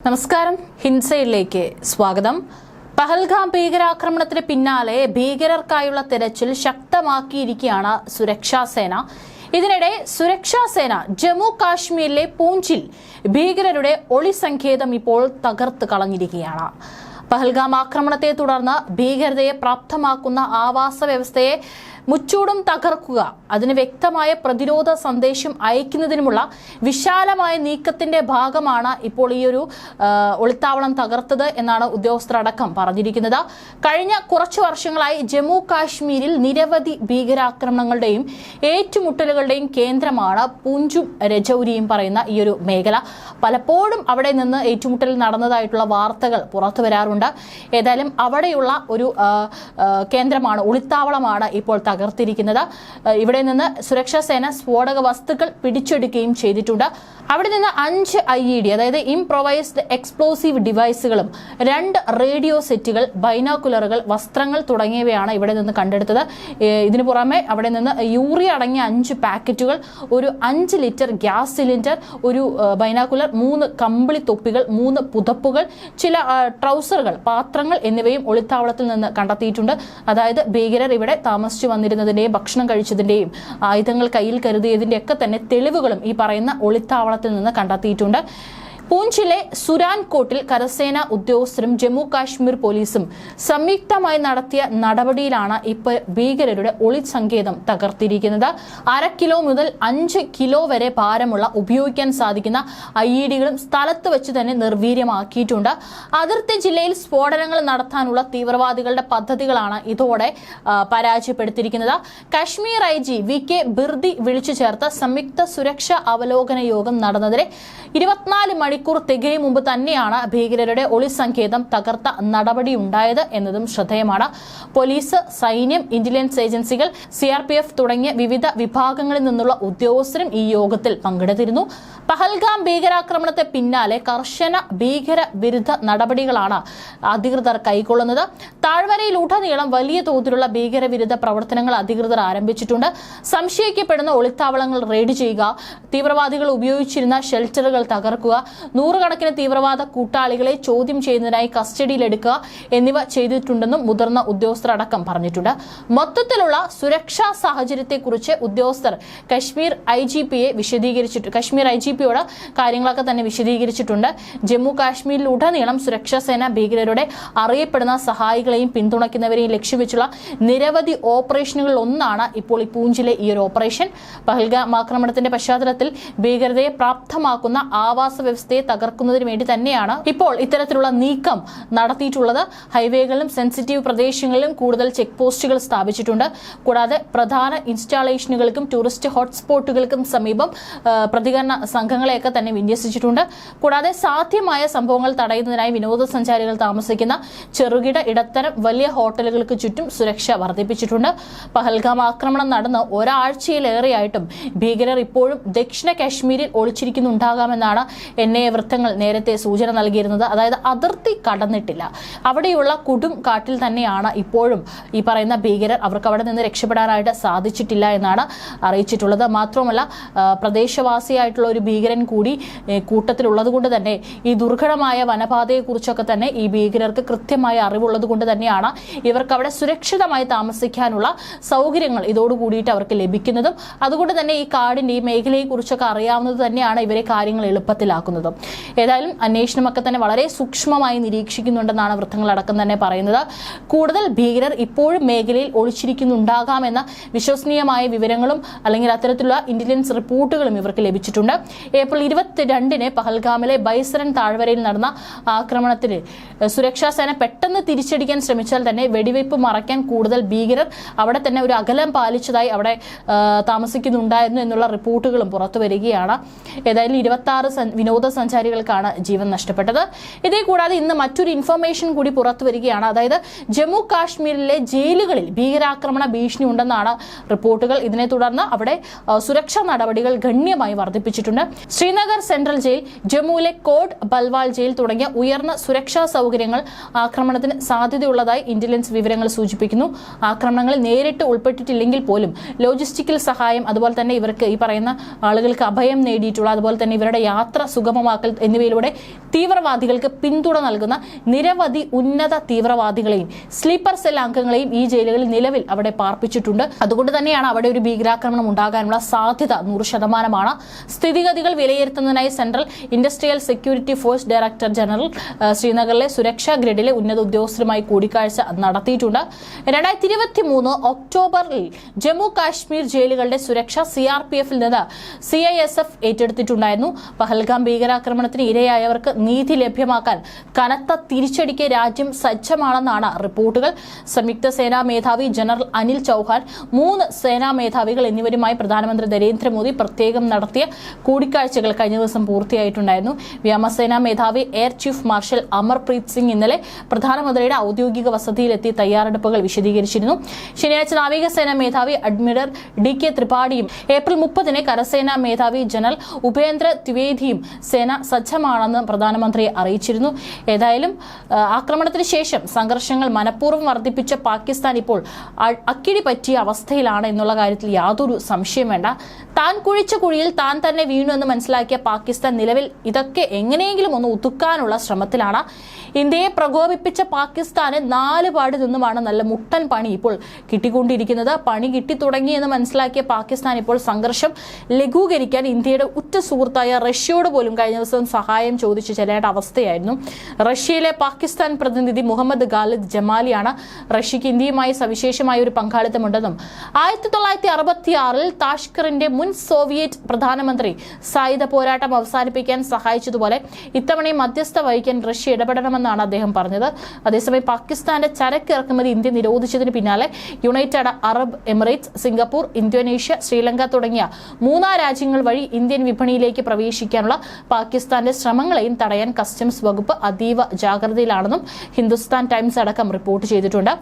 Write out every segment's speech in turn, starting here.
നമസ്കാരം. ഹിൻസയിലേക്ക് സ്വാഗതം. പഹൽഗാം ഭീകരാക്രമണത്തിന് പിന്നാലെ ഭീകരർക്കായുള്ള തെരച്ചിൽ ശക്തമാക്കിയിരിക്കുകയാണ് സുരക്ഷാസേന ഇതിനിടെ സുരക്ഷാസേന ജമ്മു കാശ്മീരിലെ പൂഞ്ചിൽ ഭീകരരുടെ ഒളി സങ്കേതം ഇപ്പോൾ തകർത്ത് കളഞ്ഞിരിക്കുകയാണ്. പഹൽഗാം ആക്രമണത്തെ തുടർന്ന് ഭീകരതയെ പ്രാപ്തമാക്കുന്ന ആവാസ വ്യവസ്ഥയെ മുച്ചൂടും തകർക്കുക. അതിന് വ്യക്തമായ പ്രതിരോധ സന്ദേശം അയക്കുന്നതിനുമുള്ള വിശാലമായ നീക്കത്തിന്റെ ഭാഗമാണ് ഇപ്പോൾ ഈ ഒരു ഒളിത്താവളം തകർത്തത് എന്നാണ് ഉദ്യോഗസ്ഥരടക്കം പറഞ്ഞിരിക്കുന്നത്. കഴിഞ്ഞ കുറച്ചു വർഷങ്ങളായി ജമ്മു കാശ്മീരിൽ നിരവധി ഭീകരാക്രമണങ്ങളുടെയും ഏറ്റുമുട്ടലുകളുടെയും കേന്ദ്രമാണ് പൂഞ്ചും രജൌരിയും പറയുന്ന ഈ ഒരു മേഖല. പലപ്പോഴും അവിടെ നിന്ന് ഏറ്റുമുട്ടൽ നടന്നതായിട്ടുള്ള വാർത്തകൾ പുറത്തു വരാറുണ്ട്. ഏതായാലും അവിടെയുള്ള ഒരു കേന്ദ്രമാണ് ഒളിത്താവളമാണ് ഇപ്പോൾ തകർത്തിരിക്കുന്നത്. ഇവിടെ നിന്ന് സുരക്ഷാ സേന സ്ഫോടക വസ്തുക്കൾ പിടിച്ചെടുക്കുകയും ചെയ്തിട്ടുണ്ട്. അവിടെ നിന്ന് അഞ്ച് ഐ ഇ ഡി അതായത് ഇംപ്രൊവൈസ്ഡ് എക്സ്പ്ലോസീവ് ഡിവൈസുകളും രണ്ട് റേഡിയോ സെറ്റുകൾ ബൈനോക്കുലറുകൾ വസ്ത്രങ്ങൾ തുടങ്ങിയവയാണ് ഇവിടെ നിന്ന് കണ്ടെടുത്തത്. ഇതിനു പുറമെ അവിടെ നിന്ന് യൂറിയ അടങ്ങിയ അഞ്ച് പാക്കറ്റുകൾ ഒരു അഞ്ച് ലിറ്റർ ഗ്യാസ് സിലിണ്ടർ ഒരു ബൈനോക്കുലർ മൂന്ന് കമ്പിളി തൊപ്പികൾ മൂന്ന് പുതപ്പുകൾ ചില ട്രൗസറുകൾ പാത്രങ്ങൾ എന്നിവയും ഒളിത്താവളത്തിൽ നിന്ന് കണ്ടെത്തിയിട്ടുണ്ട്. അതായത് ഭീകരർ ഇവിടെ താമസിച്ചു വന്നിരുന്നതിന്റെയും ഭക്ഷണം കഴിച്ചതിന്റെയും ആയുധങ്ങൾ കയ്യിൽ കരുതിയതിന്റെയൊക്കെ തന്നെ തെളിവുകളും ഈ പറയുന്ന ഒളിത്താവളത്തിൽ നിന്ന് കണ്ടെത്തിയിട്ടുണ്ട്. പൂഞ്ചിലെ സുരാൻകോട്ടിൽ കരസേന ഉദ്യോഗസ്ഥരും ജമ്മു കാശ്മീർ പോലീസും സംയുക്തമായി നടത്തിയ നടപടിയിലാണ് ഇപ്പോൾ ഭീകരരുടെ ഒളി സങ്കേതം തകർത്തിരിക്കുന്നത്. അര കിലോ മുതൽ അഞ്ച് കിലോ വരെ ഭാരമുള്ള ഉപയോഗിക്കാൻ സാധിക്കുന്ന ഐ ഇ സ്ഥലത്ത് വെച്ച് തന്നെ നിർവീര്യമാക്കിയിട്ടുണ്ട്. അതിർത്തി ജില്ലയിൽ സ്ഫോടനങ്ങൾ നടത്താനുള്ള തീവ്രവാദികളുടെ പദ്ധതികളാണ് ഇതോടെ പരാജയപ്പെടുത്തിയിരിക്കുന്നത്. Kashmir I G V K Birdi വിളിച്ചു ചേർത്ത സംയുക്ത സുരക്ഷാ അവലോകന യോഗം നടന്നതിന് ഇരുപത്തിനാല് മണിക്കൂർ തികയും മുമ്പ് തന്നെയാണ് ഭീകരരുടെ ഒളി സങ്കേതം തകർത്ത നടപടിയുണ്ടായത് എന്നതും ശ്രദ്ധേയമാണ്. പോലീസ് സൈന്യം ഇന്റലിജൻസ് ഏജൻസികൾ സി തുടങ്ങിയ വിവിധ വിഭാഗങ്ങളിൽ നിന്നുള്ള ഉദ്യോഗസ്ഥരും ഈ യോഗത്തിൽ പങ്കെടുത്തിരുന്നു. പഹൽഗാം ഭീകരാക്രമണത്തെ പിന്നാലെ കർശന ഭീകര വിരുദ്ധ നടപടികളാണ് അധികൃതർ കൈക്കൊള്ളുന്നത്. താഴ്വരയിൽ ഉടനീളം വലിയ തോതിലുള്ള ഭീകരവിരുദ്ധ പ്രവർത്തനങ്ങൾ അധികൃതർ ആരംഭിച്ചിട്ടുണ്ട്. സംശയിക്കപ്പെടുന്ന ഒളിത്താവളങ്ങൾ റെയ്ഡ് ചെയ്യുക തീവ്രവാദികൾ ഉപയോഗിച്ചിരുന്ന ഷെൽട്ടറുകൾ തകർക്കുക നൂറുകണക്കിന് തീവ്രവാദ കൂട്ടാളികളെ ചോദ്യം ചെയ്യുന്നതിനായി കസ്റ്റഡിയിലെടുക്കുക എന്നിവ ചെയ്തിട്ടുണ്ടെന്നും മുതിർന്ന ഉദ്യോഗസ്ഥർ അടക്കം പറഞ്ഞിട്ടുണ്ട്. മൊത്തത്തിലുള്ള സുരക്ഷാ സാഹചര്യത്തെക്കുറിച്ച് ഉദ്യോഗസ്ഥർ കശ്മീർ ഐ ജി പിയെ വിശദീകരിച്ചിട്ട് കശ്മീർ ഐ ജി പിയോട് കാര്യങ്ങളൊക്കെ തന്നെ വിശദീകരിച്ചിട്ടുണ്ട്. ജമ്മു കാശ്മീരിൽ ഉടനീളം സുരക്ഷാ സേന ഭീകരരുടെ അറിയപ്പെടുന്ന സഹായികളെയും പിന്തുണയ്ക്കുന്നവരെയും ലക്ഷ്യവെച്ചുള്ള നിരവധി ഓപ്പറേഷനുകളിൽ ഒന്നാണ് ഇപ്പോൾ ഈ പൂഞ്ചിലെ ഈ ഒരു ഓപ്പറേഷൻ. പഹൽഗാം ആക്രമണത്തിന്റെ പശ്ചാത്തലത്തിൽ ഭീകരതയെ പ്രാപ്തമാക്കുന്ന ആവാസ വ്യവസ്ഥയെ തകർക്കുന്നതിന് വേണ്ടി തന്നെയാണ് ഇപ്പോൾ ഇത്തരത്തിലുള്ള നീക്കം നടത്തിയിട്ടുള്ളത്. ഹൈവേകളിലും സെൻസിറ്റീവ് പ്രദേശങ്ങളിലും കൂടുതൽ ചെക്ക് പോസ്റ്റുകൾ സ്ഥാപിച്ചിട്ടുണ്ട്. കൂടാതെ പ്രധാന ഇൻസ്റ്റാളേഷനുകൾക്കും ടൂറിസ്റ്റ് ഹോട്ട്സ്പോട്ടുകൾക്കും സമീപം പ്രതികരണ സംഘങ്ങളെയൊക്കെ തന്നെ വിന്യസിച്ചിട്ടുണ്ട്. കൂടാതെ സാധ്യമായ സംഭവങ്ങൾ തടയുന്നതിനായി വിനോദസഞ്ചാരികൾ താമസിക്കുന്ന ചെറുകിട ഇടത്തരം വലിയ ഹോട്ടലുകൾക്ക് ചുറ്റും സുരക്ഷ വർദ്ധിപ്പിച്ചിട്ടുണ്ട്. പഹൽഗാം ആക്രമണം നടന്ന് ഒരാഴ്ചയിലേറെയായിട്ടും ഭീകരർ ഇപ്പോഴും ദക്ഷിണ കാശ്മീരിൽ ഒളിച്ചിരിക്കുന്നുണ്ടാകാമെന്നാണ് എൻ ഐ വൃത്തങ്ങൾ നേരത്തെ സൂചന നൽകിയിരുന്നത്. അതായത് അതിർത്തി കടന്നിട്ടില്ല. അവിടെയുള്ള കൊടും കാട്ടിൽ തന്നെയാണ് ഇപ്പോഴും ഈ പറയുന്ന ഭീകരർ അവർക്ക് അവിടെ നിന്ന് രക്ഷപ്പെടാനായിട്ട് സാധിച്ചിട്ടില്ല എന്നാണ് അറിയിച്ചിട്ടുള്ളത്. മാത്രമല്ല പ്രദേശവാസിയായിട്ടുള്ള ഒരു ഭീകരൻ കൂടി കൂട്ടത്തിലുള്ളത് കൊണ്ട് തന്നെ ഈ ദുർഘടമായ വനപാതയെക്കുറിച്ചൊക്കെ തന്നെ ഈ ഭീകരർക്ക് കൃത്യമായ അറിവുള്ളത് കൊണ്ട് തന്നെയാണ് ഇവർക്ക് അവിടെ സുരക്ഷിതമായി താമസിക്കാനുള്ള സൗകര്യങ്ങൾ ഇതോടുകൂടിയിട്ട് അവർക്ക് ലഭിക്കുന്നതും. അതുകൊണ്ട് തന്നെ ഈ കാടിന്റെ ഈ മേഖലയെക്കുറിച്ചൊക്കെ അറിയാവുന്നത് തന്നെയാണ് ഇവരെ കാര്യങ്ങൾ എളുപ്പത്തിലാക്കുന്നതും. ഏതായാലും അന്വേഷണമൊക്കെ തന്നെ വളരെ സൂക്ഷ്മമായി നിരീക്ഷിക്കുന്നുണ്ടെന്നാണ് വൃത്തങ്ങളടക്കം തന്നെ പറയുന്നത്. കൂടുതൽ ഭീകരർ ഇപ്പോഴും മേഖലയിൽ ഒളിച്ചിരിക്കുന്നുണ്ടാകാമെന്ന വിശ്വസനീയമായ വിവരങ്ങളും അല്ലെങ്കിൽ അത്തരത്തിലുള്ള ഇന്റലിജൻസ് റിപ്പോർട്ടുകളും ഇവർക്ക് ലഭിച്ചിട്ടുണ്ട്. ഏപ്രിൽ ഇരുപത്തിരണ്ടിന് പഹൽഗാമിലെ ബൈസറൻ താഴ്വരയിൽ നടന്ന ആക്രമണത്തിൽ സുരക്ഷാ സേന പെട്ടെന്ന് തിരിച്ചടിക്കാൻ ശ്രമിച്ചാൽ തന്നെ വെടിവയ്പ് മറയ്ക്കാൻ കൂടുതൽ ഭീകരർ അവിടെ തന്നെ ഒരു അകലം പാലിച്ചതായി അവിടെ താമസിക്കുന്നുണ്ടായിരുന്നു എന്നുള്ള റിപ്പോർട്ടുകളും പുറത്തു വരികയാണ് ഏതായാലും ഇരുപത്തി ആറ് വിനോദസഞ്ചാരികൾക്കാണ് ജീവൻ നഷ്ടപ്പെട്ടത്. ഇതേ കൂടാതെ ഇന്ന് മറ്റൊരു ഇൻഫർമേഷൻ കൂടി പുറത്തു വരികയാണ്. അതായത് ജമ്മു കാശ്മീരിലെ ജയിലുകളിൽ ഭീകരാക്രമണ ഭീഷണി ഉണ്ടെന്നാണ് റിപ്പോർട്ടുകൾ. ഇതിനെ തുടർന്ന് അവിടെ സുരക്ഷാ നടപടികൾ ഗണ്യമായി വർദ്ധിപ്പിച്ചിട്ടുണ്ട്. ശ്രീനഗർ സെൻട്രൽ ജയിൽ ജമ്മുവിലെ കോട്ട് ബൽവാൾ ജയിൽ തുടങ്ങിയ ഉയർന്ന സുരക്ഷാ സൗകര്യങ്ങൾ ആക്രമണത്തിന് സാധ്യതയുള്ളതായി ഇന്റലിജൻസ് വിവരങ്ങൾ സൂചിപ്പിക്കുന്നു. ആക്രമണങ്ങളിൽ നേരിട്ട് ഉൾപ്പെട്ടിട്ടില്ലെങ്കിൽ പോലും ലോജിസ്റ്റിക്കൽ സഹായം അതുപോലെ തന്നെ ഇവർക്ക് ഈ പറയുന്ന ആളുകൾക്ക് അഭയം നേടിയിട്ടുള്ള അതുപോലെ തന്നെ ഇവരുടെ യാത്ര സുഗമമായി ലഭ്യമാക്കൽ എന്നിവയിലൂടെ തീവ്രവാദികൾക്ക് പിന്തുണ നൽകുന്ന നിരവധി ഉന്നത തീവ്രവാദികളെയും സ്ലീപ്പർ സെൽ അംഗങ്ങളെയും ഈ ജയിലുകളിൽ നിലവിൽ അവിടെ പാർപ്പിച്ചിട്ടുണ്ട്. അതുകൊണ്ട് തന്നെയാണ് അവിടെ ഒരു ഭീകരാക്രമണം ഉണ്ടാകാനുള്ള സാധ്യത നൂറ് ശതമാനമാണ്. സ്ഥിതിഗതികൾ വിലയിരുത്തുന്നതിനായി central industrial security force director general ശ്രീനഗറിലെ സുരക്ഷാ ഗ്രിഡിലെ ഉന്നത ഉദ്യോഗസ്ഥരുമായി കൂടിക്കാഴ്ച നടത്തിയിട്ടുണ്ട്. രണ്ടായിരത്തി ഇരുപത്തി മൂന്ന് ഒക്ടോബറിൽ ജമ്മു കാശ്മീർ ജയിലുകളുടെ സുരക്ഷ സി ആർ പി എഫിൽ നിന്ന് സി ഐ എസ് എഫ് ഏറ്റെടുത്തിട്ടുണ്ടായിരുന്നു. പഹൽഗാം ഭീകരാക്രമണത്തിന് ഇരയായവർക്ക് നീതി ലഭ്യമാക്കാൻ കനത്ത തിരിച്ചടിക്ക് രാജ്യം സജ്ജമാണെന്നാണ് റിപ്പോർട്ടുകൾ. സംയുക്ത സേനാ മേധാവി ജനറൽ അനിൽ ചൌഹാൻ മൂന്ന് സേനാ മേധാവികൾ എന്നിവരുമായി പ്രധാനമന്ത്രി നരേന്ദ്രമോദി പ്രത്യേകം നടത്തിയ കൂടിക്കാഴ്ചകൾ കഴിഞ്ഞ ദിവസം പൂർത്തിയായിട്ടുണ്ടായിരുന്നു. വ്യോമസേനാ മേധാവി air chief marshal Amarpreet Singh ഇന്നലെ പ്രധാനമന്ത്രിയുടെ ഔദ്യോഗിക വസതിയിലെത്തി തയ്യാറെടുപ്പുകൾ വിശദീകരിച്ചിരുന്നു. ശനിയാഴ്ച നാവികസേനാ മേധാവി അഡ്മിറൽ ഡി കെ ത്രിപാഠിയും ഏപ്രിൽ മുപ്പതിന് കരസേനാ മേധാവി ജനറൽ ഉപേന്ദ്ര ദ്വിവേദിയും സേന സജ്ജമാണെന്ന് പ്രധാനമന്ത്രി അറിയിച്ചിരുന്നു. ഏതായാലും ആക്രമണത്തിന് ശേഷം സംഘർഷങ്ങൾ മനഃപൂർവം വർദ്ധിപ്പിച്ച പാകിസ്ഥാൻ ഇപ്പോൾ അക്കിടി പറ്റിയ അവസ്ഥയിലാണ് എന്നുള്ള കാര്യത്തിൽ യാതൊരു സംശയം വേണ്ട. താൻ കുഴിച്ച കുഴിയിൽ താൻ തന്നെ വീണു എന്ന് മനസ്സിലാക്കിയ പാകിസ്ഥാൻ നിലവിൽ ഇതൊക്കെ എങ്ങനെയെങ്കിലും ഒന്ന് ഒതുക്കാനുള്ള ശ്രമത്തിലാണ്. ഇന്ത്യയെ പ്രകോപിപ്പിച്ച പാകിസ്ഥാന് നാല് പാടി നിന്നുമാണ് നല്ല മുട്ടൻ പണി ഇപ്പോൾ കിട്ടിക്കൊണ്ടിരിക്കുന്നത്. പണി കിട്ടി തുടങ്ങി എന്ന് മനസ്സിലാക്കിയ പാകിസ്ഥാൻ ഇപ്പോൾ സംഘർഷം ലഘൂകരിക്കാൻ ഇന്ത്യയുടെ ഉറ്റ സുഹൃത്തായ റഷ്യയോട് പോലും കഴിഞ്ഞ ദിവസം സഹായം ചോദിച്ചു ചെല്ലേണ്ട അവസ്ഥയായിരുന്നു. റഷ്യയിലെ പാകിസ്ഥാൻ പ്രതിനിധി മുഹമ്മദ് ഖാലിദ് ജമാലിയാണ് റഷ്യക്ക് ഇന്ത്യയുമായി സവിശേഷമായ ഒരു പങ്കാളിത്തമുണ്ടെന്നും ആയിരത്തി തൊള്ളായിരത്തി അറുപത്തി ആറിൽ താഷ്കറിന്റെ മുൻ സോവിയറ്റ് പ്രധാനമന്ത്രി സായുധ പോരാട്ടം അവസാനിപ്പിക്കാൻ സഹായിച്ചതുപോലെ ഇത്തവണയും മധ്യസ്ഥ വഹിക്കാൻ റഷ്യ ഇടപെടണമെന്നാണ് അദ്ദേഹം പറഞ്ഞത്. അതേസമയം പാകിസ്ഥാന്റെ ചരക്ക് ഇറക്കുമതി ഇന്ത്യ നിരോധിച്ചതിന് പിന്നാലെ United Arab Emirates Singapore Indonesia Sri തുടങ്ങിയ മൂന്നാം രാജ്യങ്ങൾ വഴി ഇന്ത്യൻ വിപണിയിലേക്ക് പ്രവേശിക്കാനുള്ള പാകിസ്ഥാന്റെ ശ്രമങ്ങളെയും തടയാൻ കസ്റ്റംസ് വകുപ്പ് അതീവ ജാഗ്രതയിലാണെന്നും ഹിന്ദുസ്ഥാൻ ടൈംസ് അടക്കം റിപ്പോർട്ട് ചെയ്തിട്ടുണ്ട്.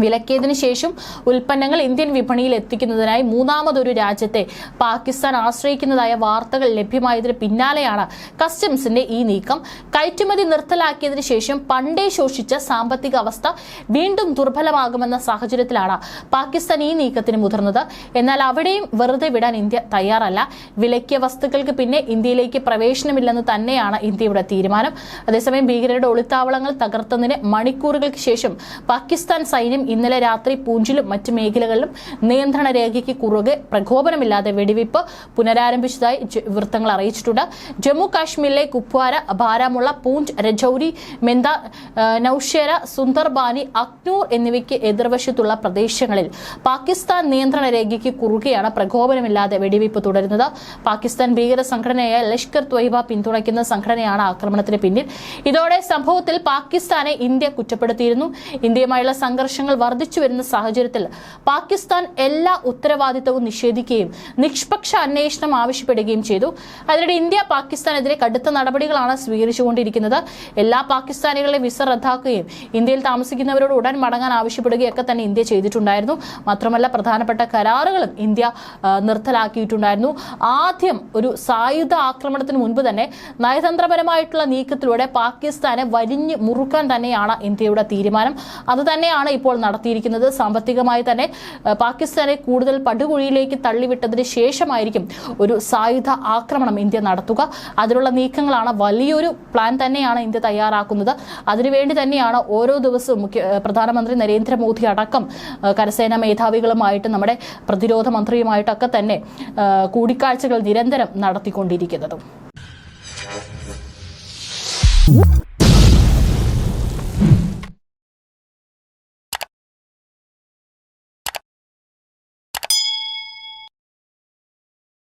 വിലക്കിയതിനു ശേഷം ഉൽപ്പന്നങ്ങൾ ഇന്ത്യൻ വിപണിയിൽ എത്തിക്കുന്നതിനായി മൂന്നാമതൊരു രാജ്യത്തെ പാകിസ്ഥാൻ ആശ്രയിക്കുന്നതായ വാർത്തകൾ ലഭ്യമായതിന് പിന്നാലെയാണ് കസ്റ്റംസിന്റെ ഈ നീക്കം. കയറ്റുമതി നിർത്തലാക്കിയതിനു ശേഷം പണ്ടേ ശോഷിച്ച സാമ്പത്തിക അവസ്ഥ വീണ്ടും ദുർബലമാകുമെന്ന സാഹചര്യത്തിലാണ് പാകിസ്ഥാൻ ഈ നീക്കത്തിന് മുതിർന്നത്. എന്നാൽ അവിടെയും വെറുതെ വിടാൻ ഇന്ത്യ തയ്യാറല്ല. വിലക്കിയ വസ്തുക്കൾക്ക് പിന്നെ ഇന്ത്യയിലേക്ക് പ്രവേശനമില്ലെന്ന് തന്നെയാണ് ഇന്ത്യയുടെ തീരുമാനം. അതേസമയം ഭീകരരുടെ ഒളിത്താവളങ്ങൾ തകർത്തതിന് മണിക്കൂറുകൾക്ക് ശേഷം പാകിസ്ഥാൻ സൈന്യം ഇന്നലെ രാത്രി പൂഞ്ചിലും മറ്റ് മേഖലകളിലും നിയന്ത്രണ രേഖയ്ക്ക് കുറുകെ പ്രകോപനമില്ലാതെ വെടിവയ്പ് പുനരാരംഭിച്ചതായി വൃത്തങ്ങൾ അറിയിച്ചിട്ടുണ്ട്. ജമ്മു കാശ്മീരിലെ കുപ്വാര ബാരാമുള്ള പൂഞ്ച് രജൌരി മെന്ത നൌഷേര സുന്ദർബാനി അക്നൂർ എന്നിവയ്ക്ക് എതിർവശത്തുള്ള പ്രദേശങ്ങളിൽ പാകിസ്ഥാൻ നിയന്ത്രണ രേഖയ്ക്ക് കുറുകെയാണ് പ്രകോപനമില്ലാതെ വെടിവയ്പ് തുടരുന്നത്. പാകിസ്ഥാൻ ഭീകര സംഘടനയായ ലഷ്കർ ത്വയ്ബ പിന്തുണയ്ക്കുന്ന സംഘടനയാണ് ആക്രമണത്തിന് പിന്നിൽ. ഇതോടെ സംഭവത്തിൽ പാകിസ്ഥാനെ ഇന്ത്യ കുറ്റപ്പെടുത്തിയിരുന്നു. ഇന്ത്യയുമായുള്ള സംഘർഷങ്ങൾ വർദ്ധിച്ചു വരുന്ന സാഹചര്യത്തിൽ പാകിസ്ഥാൻ എല്ലാ ഉത്തരവാദിത്തവും നിഷേധിക്കുകയും നിഷ്പക്ഷ അന്വേഷണം ആവശ്യപ്പെടുകയും ചെയ്തു. അതിനിടെ ഇന്ത്യ പാകിസ്ഥാനെതിരെ കടുത്ത നടപടികളാണ് സ്വീകരിച്ചുകൊണ്ടിരിക്കുന്നത്. എല്ലാ പാകിസ്ഥാനികളെ വിസ റദ്ദാക്കുകയും ഇന്ത്യയിൽ താമസിക്കുന്നവരോട് ഉടൻ മടങ്ങാൻ ആവശ്യപ്പെടുകയൊക്കെ തന്നെ ഇന്ത്യ ചെയ്തിട്ടുണ്ടായിരുന്നു. മാത്രമല്ല പ്രധാനപ്പെട്ട കരാറുകളും ഇന്ത്യ നിർത്തലാക്കിയിട്ടുണ്ടായിരുന്നു. ആദ്യം ഒരു സായുധ ആക്രമണത്തിന് മുൻപ് തന്നെ നയതന്ത്രപരമായിട്ടുള്ള നീക്കത്തിലൂടെ പാകിസ്ഥാനെ വലിഞ്ഞു മുറുക്കാൻ തന്നെയാണ് ഇന്ത്യയുടെ തീരുമാനം. അത് തന്നെയാണ് ഇപ്പോൾ നടത്തിയിരിക്കുന്നത്. സാമ്പത്തികമായി തന്നെ പാകിസ്ഥാനെ കൂടുതൽ പടുകുഴിയിലേക്ക് തള്ളിവിട്ടതിന് ശേഷമായിരിക്കും ഒരു സായുധ ആക്രമണം ഇന്ത്യ നടത്തുക. അതിനുള്ള നീക്കങ്ങളാണ് വലിയൊരു പ്ലാൻ തന്നെയാണ് ഇന്ത്യ തയ്യാറാക്കുന്നത്. അതിനുവേണ്ടി തന്നെയാണ് ഓരോ ദിവസവും മുഖ്യ പ്രധാനമന്ത്രി നരേന്ദ്രമോദി അടക്കം കരസേനാ മേധാവികളുമായിട്ട് നമ്മുടെ പ്രതിരോധ മന്ത്രിയുമായിട്ടൊക്കെ തന്നെ കൂടിക്കാഴ്ചകൾ നിരന്തരം നടത്തിക്കൊണ്ടിരിക്കുന്നതും.